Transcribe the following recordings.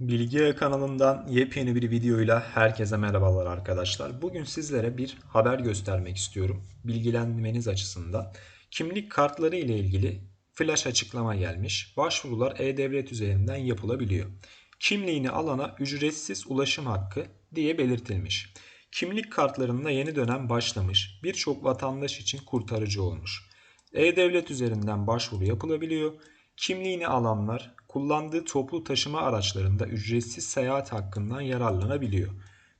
Bilgi kanalından yepyeni bir videoyla herkese merhabalar arkadaşlar. Bugün sizlere bir haber göstermek istiyorum. Bilgilenmeniz açısından. Kimlik kartları ile ilgili flash açıklama gelmiş. Başvurular e-devlet üzerinden yapılabiliyor. Kimliğini alana ücretsiz ulaşım hakkı diye belirtilmiş. Kimlik kartlarında yeni dönem başlamış. Birçok vatandaş için kurtarıcı olmuş. E-Devlet üzerinden başvuru yapılabiliyor. Kimliğini alanlar kullandığı toplu taşıma araçlarında ücretsiz seyahat hakkından yararlanabiliyor.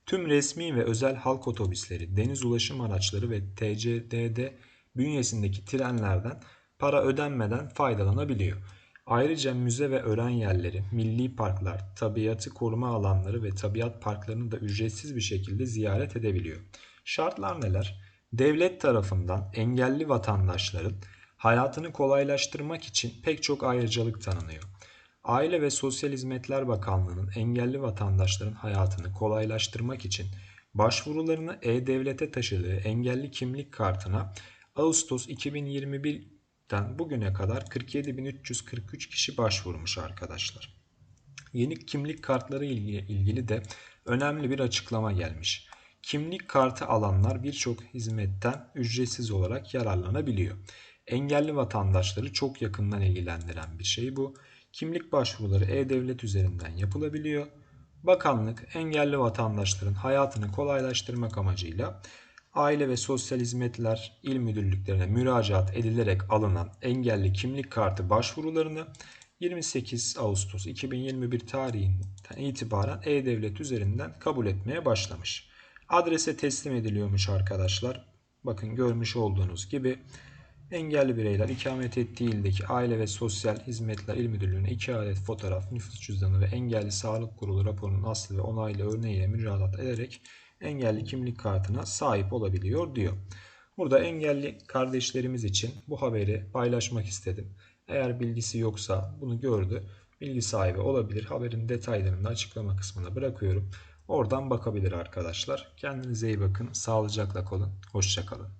Tüm resmi ve özel halk otobüsleri, deniz ulaşım araçları ve TCDD bünyesindeki trenlerden para ödenmeden faydalanabiliyor. Ayrıca müze ve öğren yerleri, milli parklar, tabiatı koruma alanları ve tabiat parklarını da ücretsiz bir şekilde ziyaret edebiliyor. Şartlar neler? Devlet tarafından engelli vatandaşların hayatını kolaylaştırmak için pek çok ayrıcalık tanınıyor. Aile ve Sosyal Hizmetler Bakanlığı'nın engelli vatandaşların hayatını kolaylaştırmak için başvurularını E-Devlet'e taşıdığı engelli kimlik kartına Ağustos 2021'den bugüne kadar 47.343 kişi başvurmuş arkadaşlar. Yeni kimlik kartları ile ilgili de önemli bir açıklama gelmiş. Kimlik kartı alanlar birçok hizmetten ücretsiz olarak yararlanabiliyor. Engelli vatandaşları çok yakından ilgilendiren bir şey bu. Kimlik başvuruları e-devlet üzerinden yapılabiliyor. Bakanlık engelli vatandaşların hayatını kolaylaştırmak amacıyla Aile ve Sosyal Hizmetler İl Müdürlüklerine müracaat edilerek alınan engelli kimlik kartı başvurularını 28 Ağustos 2021 tarihinden itibaren e-devlet üzerinden kabul etmeye başlamış. Adrese teslim ediliyormuş arkadaşlar. Bakın görmüş olduğunuz gibi Engelli bireyler ikamet ettiği ildeki Aile ve Sosyal Hizmetler İl Müdürlüğü'ne 2 adet fotoğraf, nüfus cüzdanı ve engelli sağlık kurulu raporunun aslı ve onaylı örneğiyle müracaat ederek engelli kimlik kartına sahip olabiliyor diyor. Burada engelli kardeşlerimiz için bu haberi paylaşmak istedim. Eğer bilgisi yoksa bunu gördü, bilgi sahibi olabilir. Haberin detaylarını da açıklama kısmına bırakıyorum. Oradan bakabilir arkadaşlar. Kendinize iyi bakın, sağlıcakla kalın, hoşçakalın.